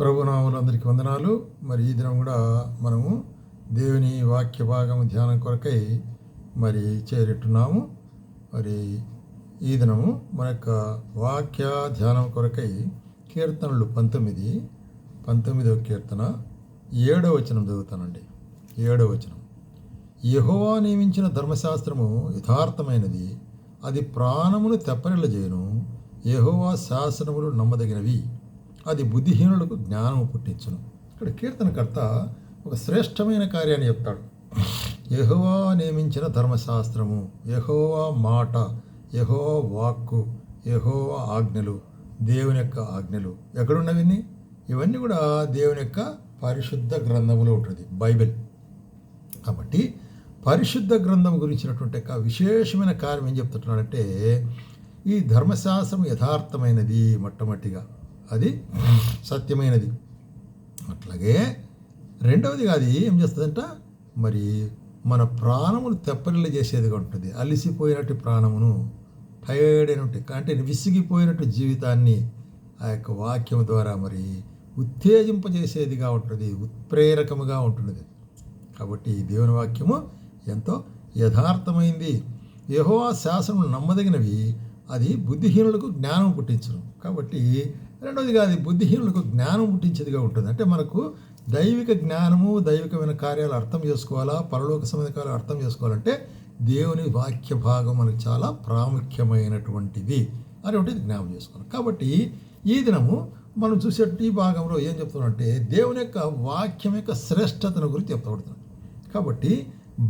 ప్రభునాములు అందరికీ వందనాలు. మరి ఈ దినం కూడా మనము దేవుని వాక్య భాగం ధ్యానం కొరకై మరి చేరుతున్నాము మరి ఈ దినము మన యొక్క వాక్య ధ్యానం కొరకై కీర్తనలు పంతొమ్మిది పంతొమ్మిదవ కీర్తన ఏడవ వచనం చదువుతానండి. ఏడవ వచనం. యహోవా నియమించిన ధర్మశాస్త్రము యథార్థమైనది. అది ప్రాణమును తెప్పరిల్లజేయును యహోవా శాసనములు నమ్మదగినవి. అది బుద్ధిహీనులకు జ్ఞానము పుట్టించును. ఇక్కడ కీర్తనకర్త ఒక శ్రేష్టమైన కార్యాన్ని చెప్తాడు. యహోవా నియమించిన ధర్మశాస్త్రము యహోవా మాట యహో వాక్కు యెహోవా ఆజ్ఞలు దేవుని యొక్క ఆజ్ఞలు. ఎక్కడున్నవన్నీ? ఇవన్నీ కూడా దేవుని యొక్క పరిశుద్ధ గ్రంథములో ఉంటుంది బైబిల్. కాబట్టి పరిశుద్ధ గ్రంథం గురించినటువంటి యొక్క విశేషమైన కార్యం ఏం చెప్తున్నాడంటే ఈ ధర్మశాస్త్రం యథార్థమైనది మొట్టమొదటిగా. అది సత్యమైనది. అట్లాగే రెండవదిగా అది ఏం చేస్తుందంట? మరి మన ప్రాణమును తెప్పరిల్లు చేసేదిగా ఉంటుంది. అలిసిపోయినట్టు ప్రాణమును టైర్డ్ అయినట్టు అంటే విసిగిపోయినట్టు జీవితాన్ని ఆ యొక్క వాక్యం ద్వారా మరి ఉత్తేజింపజేసేదిగా ఉంటుంది ఉత్ప్రేరకముగా ఉంటున్నది. కాబట్టి ఈ దేవుని వాక్యము ఎంతో యథార్థమైంది. యహో శాసనం నమ్మదగినవి అది బుద్ధిహీనులకు జ్ఞానం పుట్టించను. కాబట్టి రెండవదిగా అది బుద్ధిహీనులకు జ్ఞానం పుట్టించేదిగా ఉంటుంది. అంటే మనకు దైవిక జ్ఞానము దైవికమైన కార్యాలు అర్థం చేసుకోవాలా పరలోక సంబంధకాలు అర్థం చేసుకోవాలంటే దేవుని వాక్య భాగం మనకు చాలా ప్రాముఖ్యమైనటువంటిది. అనేటువంటిది జ్ఞాపం చేసుకోవాలి. కాబట్టి ఈ దినము మనం చూసే ఈ భాగంలో ఏం చెప్తున్నామంటే దేవుని యొక్క వాక్యం యొక్క శ్రేష్టతను గురించి చెప్తాడుతున్నాం కాబట్టి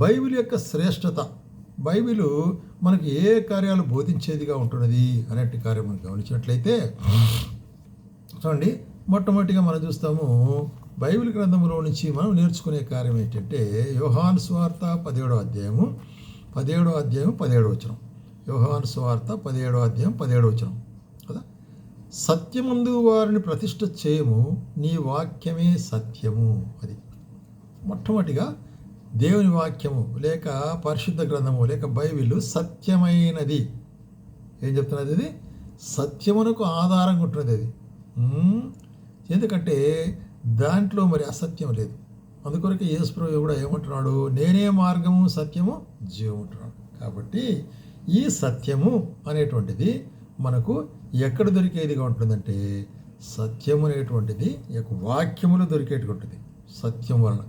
బైబిల్ యొక్క శ్రేష్టత బైబిల్ మనకి ఏ కార్యాలు బోధించేదిగా ఉంటున్నది అనేటి కార్యం మనం గమనించినట్లయితే చూడండి మొట్టమొదటిగా మనం చూస్తాము బైబిల్ గ్రంథంలో నుంచి మనం నేర్చుకునే కార్యం ఏంటంటే యోహాన్ స్వార్త పదిహేడో అధ్యాయము పదిహేడో అధ్యాయం పదిహేడో వచనం. యోహాన్ స్వార్త పదిహేడో అధ్యాయం పదిహేడో వచనం. కదా? సత్యమందు వారిని ప్రతిష్ట చేయము నీ వాక్యమే సత్యము అది. మొట్టమొదటిగా దేవుని వాక్యము లేక పరిశుద్ధ గ్రంథము లేక బైబిల్ సత్యమైనది. ఏం చెప్తున్నది ఇది? సత్యమునకు ఆధారంగా ఉంటున్నది అది. ఎందుకంటే దాంట్లో మరి అసత్యం లేదు. అందుకొరకు యేసుప్రభు కూడా ఏమంటున్నాడు? నేనే మార్గము సత్యము జీవం అంటున్నాడు. కాబట్టి ఈ సత్యము అనేటువంటిది మనకు ఎక్కడ దొరికేదిగా ఉంటుందంటే సత్యము అనేటువంటిది యొక్క వాక్యములో దొరికేట్టుగా ఉంటుంది. సత్యం వలన.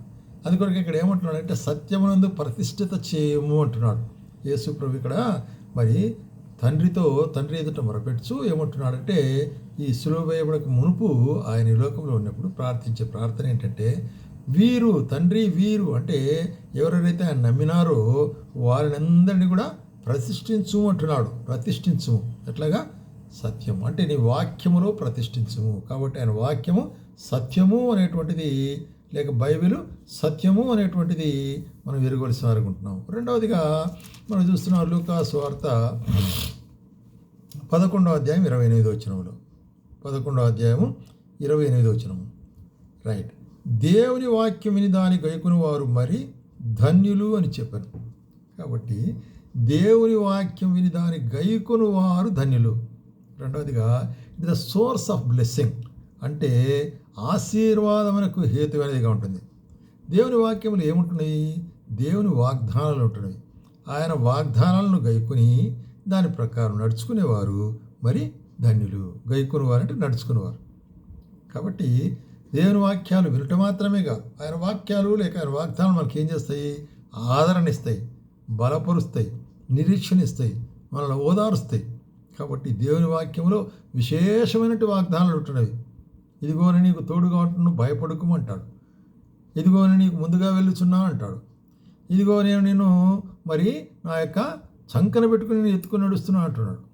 అందుకొరకు ఇక్కడ ఏమంటున్నాడు అంటే సత్యమునందు ప్రతిష్ఠిత చేయము అంటున్నాడు. యేసుప్రభు ఇక్కడ మరి తండ్రితో తండ్రి ఎదుట మొరపెట్టు ఏమంటున్నాడంటే ఈ సులువు వేయబడక మునుపు ఆయన ఈ లోకంలో ఉన్నప్పుడు ప్రార్థించే ప్రార్థన ఏంటంటే వీరు తండ్రి వీరు అంటే ఎవరెవరైతే ఆయన నమ్మినారో వారిని అందరినీ కూడా ప్రతిష్ఠించు అంటున్నాడు. ప్రతిష్ఠించు. ఎట్లాగా? సత్యం అంటే నీ వాక్యములో ప్రతిష్ఠించము కాబట్టి ఆయన వాక్యము సత్యము అనేటువంటిది లేక బైబిల్ సత్యము అనేటువంటిది మనం ఎరుగవలసిన అనుకుంటున్నాం రెండవదిగా మనం చూస్తున్నాం లూకా స్వార్త పదకొండవ అధ్యాయం ఇరవై ఎనిమిది వచ్చినములు పదకొండవ అధ్యాయము ఇరవై ఎనిమిది వచ్చినము రైట్. దేవుని వాక్యం విని దాని గైకుని వారు మరి ధన్యులు అని చెప్పారు. కాబట్టి దేవుని వాక్యం విని దాని గైకును వారు ధన్యులు. రెండవదిగా it the source of blessing. అంటే ఆశీర్వాదమునకు హేతువైనదిగా ఉంటుంది. దేవుని వాక్యములు ఏముంటున్నాయి? దేవుని వాగ్దానాలు ఉంటున్నాయి. ఆయన వాగ్దానాలను గైకుని దాని ప్రకారం నడుచుకునేవారు మరి ధన్యులు గైకునేవారు అంటే నడుచుకునేవారు. కాబట్టి దేవుని వాక్యాలు వినటం మాత్రమేగా. ఆయన వాక్యాలు లేక ఆయన వాగ్దానాలు మనకి ఏం చేస్తాయి? ఆదరణ ఇస్తాయి బలపరుస్తాయి నిరీక్షణ ఇస్తాయి మనల్ని ఓదారుస్తాయి. కాబట్టి దేవుని వాక్యంలో విశేషమైనటువంటి వాగ్దానాలు ఉంటున్నవి ఇదిగోని నీకు తోడుగా ఉంటున్నావు భయపడుకోమంటాడు. ఇదిగోని నీకు ముందుగా వెళ్ళుచున్నా అంటాడు. ఇదిగో నేను నేను మరి నా యొక్క చంకన పెట్టుకుని నేను ఎత్తుకుని నడుస్తున్నా అంటున్నాడు.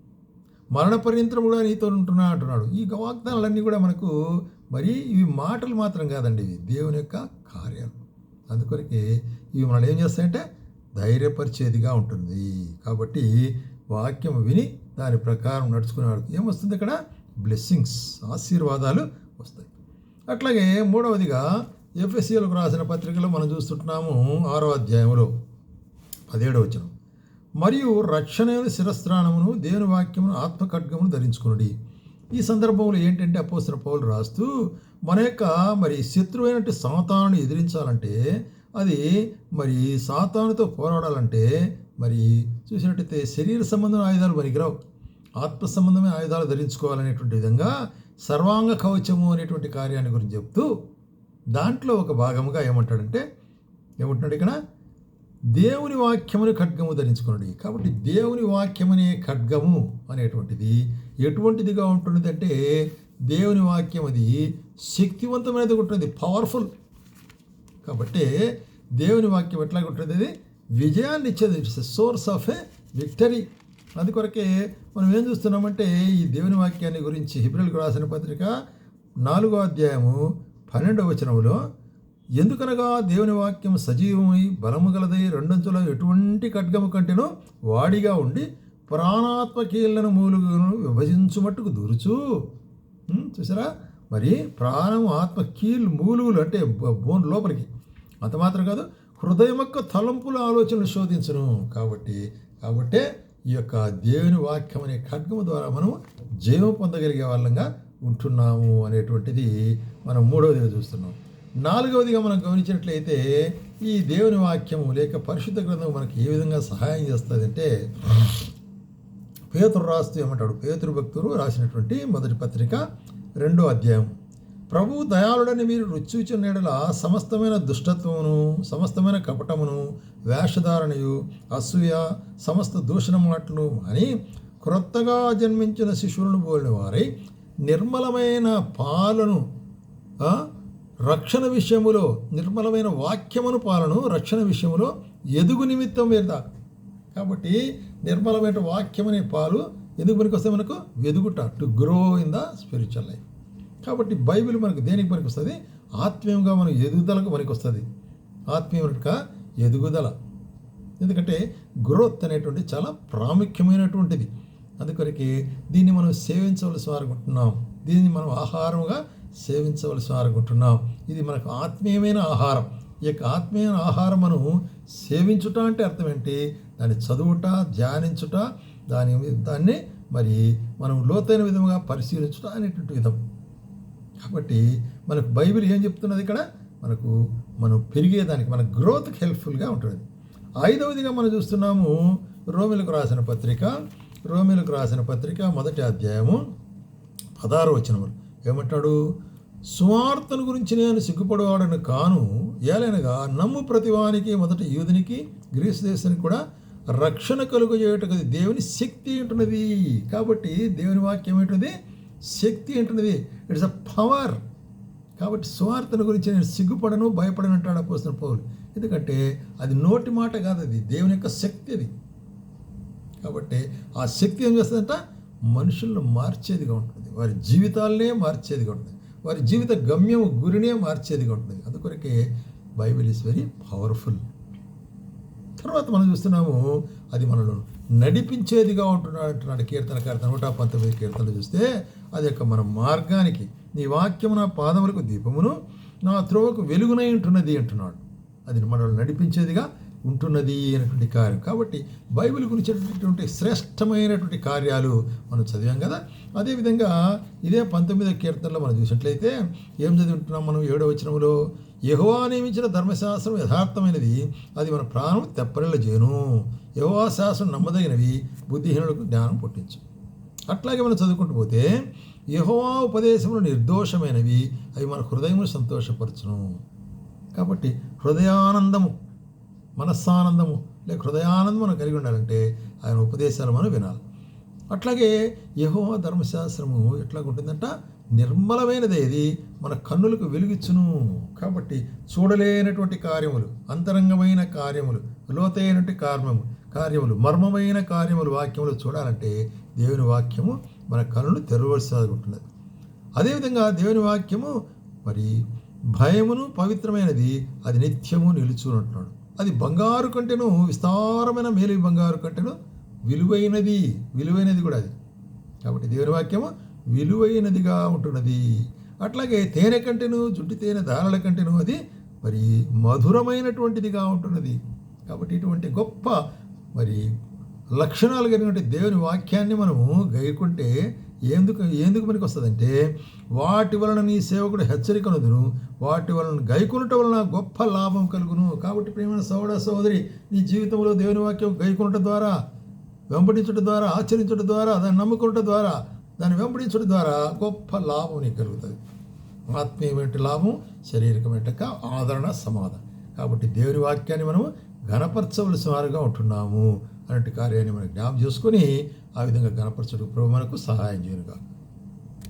మరణ పర్యంతరం కూడా నీతో ఉంటున్నా అంటున్నాడు. ఈ వాగ్దానాలన్నీ కూడా మనకు మరి ఇవి మాటలు మాత్రం కాదండి ఇవి దేవుని యొక్క కార్యాలు. అందుకొరకే ఇవి మనల్ని ఏం చేస్తాయంటే ధైర్యపరిచేదిగా ఉంటుంది. కాబట్టి వాక్యం విని దాని ప్రకారం నడుచుకునేవాడు ఏమొస్తుంది ఇక్కడ? బ్లెస్సింగ్స్ ఆశీర్వాదాలు వస్తాయి. అట్లాగే మూడవదిగా ఎఫ్ఎస్సీలకు రాసిన పత్రికలో మనం చూస్తుంటున్నాము ఆరో అధ్యాయంలో పదిహేడవ వచనం. మరియు రక్షణ శిరస్త్రాణమును దేవుని వాక్యమును ఆత్మఖడ్గమును ధరించుకునుడి. ఈ సందర్భంలో ఏంటంటే అపోసిన పౌలు రాస్తూ మన యొక్క మరి శత్రువైనటువంటి సాతాను ఎదిరించాలంటే అది మరి సాతానుతో పోరాడాలంటే మరి చూసినట్టయితే శరీర సంబంధమైన ఆయుధాలు పనికిరావు. ఆత్మ సంబంధమైన ఆయుధాలు ధరించుకోవాలనేటువంటి విధంగా సర్వాంగ కవచము అనేటువంటి కార్యాన్ని గురించి చెప్తూ దాంట్లో ఒక భాగముగా ఏమంటాడంటే ఏమంటున్నాడు ఇక్కడ? దేవుని వాక్యముని ఖడ్గము ధరించుకున్నాడు కాబట్టి దేవుని వాక్యమనే ఖడ్గము అనేటువంటిది. ఎటువంటిదిగా ఉంటున్నది అంటే దేవుని వాక్యం అది శక్తివంతమైనది ఉంటుంది పవర్ఫుల్ కాబట్టి దేవుని వాక్యం ఎట్లా ఉంటుంది అది విజయాన్ని ఇచ్చేది it's source of a victory అందుకొరకే మనం ఏం చూస్తున్నామంటే ఈ దేవుని వాక్యాన్ని గురించి హిబ్రిల్కి రాసిన పత్రిక నాలుగో అధ్యాయము పన్నెండవ వచనంలో ఎందుకనగా దేవుని వాక్యం సజీవమై బలము గలదై రెండంచుల ఎటువంటి ఖడ్గము కంటేనో వాడిగా ఉండి ప్రాణాత్మకీలను మూలుగును విభజించుమట్టుకు దూరుచు. చూసారా? మరి ప్రాణం ఆత్మ కీళ్ళు మూలుగులు అంటే బోన్ లోపలికి. అంత మాత్రం కాదు హృదయం యొక్క తలంపుల ఆలోచనలు శోధించను. కాబట్టి కాబట్టే ఈ యొక్క దేవుని వాక్యం అనే ఖడ్గము ద్వారా మనం జీవం పొందగలిగే వాళ్ళంగా ఉంటున్నాము అనేటువంటిది మనం మూడవదిగా చూస్తున్నాం. నాలుగవదిగా మనం గమనించినట్లయితే ఈ దేవుని వాక్యము లేక పరిశుద్ధ గ్రంథం మనకి ఏ విధంగా సహాయం చేస్తుందంటే పేతురు రాస్తూ ఏమంటాడు? పేతురు భక్తులు రాసినటువంటి మొదటి పత్రిక రెండో అధ్యాయం ప్రభు దయాళుడని మీరు రుచిచిన నీడల సమస్తమైన దుష్టత్వమును సమస్తమైన కపటమును వేషధారణయు అసూయ సమస్త దూషణ మాటలు అని క్రొత్తగా జన్మించిన శిశువులను పోలిన వారై నిర్మలమైన పాలను రక్షణ విషయములో నిర్మలమైన వాక్యమును పాలను రక్షణ విషయములో ఎదుగు నిమిత్తం మీద కాబట్టి నిర్మలమైన వాక్యమనే అనే పాలు ఎందుకు పనికొస్తే మనకు ఎదుగుట to grow in the spiritual life కాబట్టి బైబిల్ మనకు దేనికి పనికి వస్తుంది ఆత్మీయంగా మనం ఎదుగుదలకు పనికి వస్తుంది ఆత్మీయంగా ఎదుగుదల. ఎందుకంటే గ్రోత్ అనేటువంటి చాలా ప్రాముఖ్యమైనటువంటిది. అందుకొరకి దీన్ని మనం సేవించవలసి అనుకుంటున్నాం దీన్ని మనం ఆహారంగా సేవించవలసి అనుకుంటున్నాం ఇది మనకు ఆత్మీయమైన ఆహారం. ఈ యొక్క ఆత్మీయమైన ఆహారం మనం సేవించుట అంటే అర్థం ఏంటి దాన్ని చదువుట ధ్యానించుట దాని దాన్ని మరి మనం లోతైన విధంగా పరిశీలించుట అనేటువంటి విధం. కాబట్టి మనకు బైబిల్ ఏం చెప్తున్నది ఇక్కడ? మనకు మనం పెరిగేదానికి మన గ్రోత్కి హెల్ప్ఫుల్గా ఉంటుంది. ఐదవదిగా మనం చూస్తున్నాము రోమిలకు రాసిన పత్రిక రోమిలకు రాసిన పత్రిక మొదటి అధ్యాయము పదహారు వచనములు. ఏమంటాడు సువార్తను గురించి నేను సిగ్గుపడేవాడను కాను ఏలైనగా నమ్ము ప్రతివానికి మొదట యూదునికి గ్రీసు దేశానికి కూడా రక్షణ కలుగు చేయటది దేవుని శక్తి ఉంటున్నది కాబట్టి దేవుని వాక్యం ఏంటున్నది శక్తి ఉంటున్నది ఇట్స్ అ పవర్ కాబట్టి సువార్తను గురించి నేను సిగ్గుపడను భయపడను అంటాడు అపోసిన పౌలు. ఎందుకంటే అది నోటి మాట కాదు అది. దేవుని యొక్క శక్తి అది. కాబట్టి ఆ శక్తి ఏం చేస్తుందంట? మనుషులను మార్చేదిగా ఉంటుంది. వారి జీవితాలనే మార్చేదిగా ఉంటుంది. వారి జీవిత గమ్యం గురినే మార్చేదిగా ఉంటుంది. అందుకొరకే బైబిల్ ఈస్ వెరీ పవర్ఫుల్ తర్వాత మనం చూస్తున్నాము అది మనలో నడిపించేదిగా ఉంటున్నాడు అంటున్నాడు కీర్తనకార్త నూట పంతొమ్మిది కీర్తనలు చూస్తే అది యొక్క మన మార్గానికి నీ వాక్యము నా పాదములకు దీపమును నా త్రోవకు వెలుగునై ఉంటున్నది అంటున్నాడు. అది మనల్ని నడిపించేదిగా ఉంటున్నది అనేటువంటి కార్యం. కాబట్టి బైబిల్ గురించినటువంటి శ్రేష్టమైనటువంటి కార్యాలు మనం చదివాం కదా. అదేవిధంగా ఇదే పంతొమ్మిదో కీర్తనలో మనం చూసినట్లయితే ఏం చదువుతున్నాం మనం? ఏడో వచనంలో యహోవా నియమించిన ధర్మశాస్త్రం యథార్థమైనది అది మన ప్రాణం తెప్పరిల్ల చేయను యెహోవా శాస్త్రం నమ్మదగినవి బుద్ధిహీనులకు జ్ఞానం పుట్టించు. అట్లాగే మనం చదువుకుంటూ పోతే యెహోవా ఉపదేశములు నిర్దోషమైనవి అవి మన హృదయమును సంతోషపరచును. కాబట్టి హృదయానందము మనస్సానందము లేక హృదయానందం మనం కలిగి ఉండాలంటే ఆయన ఉపదేశాలు మనం వినాలి. అట్లాగే యహోవా ధర్మశాస్త్రము ఎట్లాగుంటుందంట? నిర్మలమైనది ఇది మన కన్నులకు వెలుగిచ్చును. కాబట్టి చూడలేనటువంటి కార్యములు అంతరంగమైన కార్యములు లోతైనటువంటి కార్యము కార్యములు మర్మమైన కార్యములు వాక్యములు చూడాలంటే దేవుని వాక్యము మన కన్నులు తెరవలసి అదేవిధంగా దేవుని వాక్యము మరి భయమును పవిత్రమైనది అది నిత్యము నిలుచునంటున్నాడు అది బంగారు కంటేను విస్తారమైన మేలు బంగారు కంటేను విలువైనది విలువైనది కూడా అది. కాబట్టి దేవుని వాక్యము విలువైనదిగా ఉంటున్నది. అట్లాగే తేనె కంటేను జుట్టి తేనె దారాల కంటేను అది మరి మధురమైనటువంటిదిగా ఉంటున్నది. కాబట్టి ఇటువంటి గొప్ప మరి లక్షణాలు కలిగినటువంటి దేవుని వాక్యాన్ని మనము గైకుంటే ఎందుకు ఎందుకు మనకి వస్తుందంటే వాటి వలన నీ సేవకుడు హెచ్చరికనుదును వాటి వలన గైకొనుట వలన గొప్ప లాభం కలుగును. కాబట్టి ప్రేమైన సోదర సోదరి నీ జీవితంలో దేవుని వాక్యం గైకొనుట ద్వారా వెంబడించడం ద్వారా ఆచరించడం ద్వారా దాన్ని నమ్ముకునటం ద్వారా దాన్ని వెంబడించడం ద్వారా గొప్ప లాభం నీకు కలుగుతుంది. ఆత్మీయమైన లాభం? శరీరకమైన ఆదరణ సమాధానం. కాబట్టి దేవుని వాక్యాన్ని మనం ఘనపరచవలసిన వారుగా ఉంటున్నాము అలాంటి కార్యాన్ని మనం జ్ఞాపం చేసుకొని ఆ విధంగా గణపరచడం ప్రభు మనకు సహాయం చేయనుగా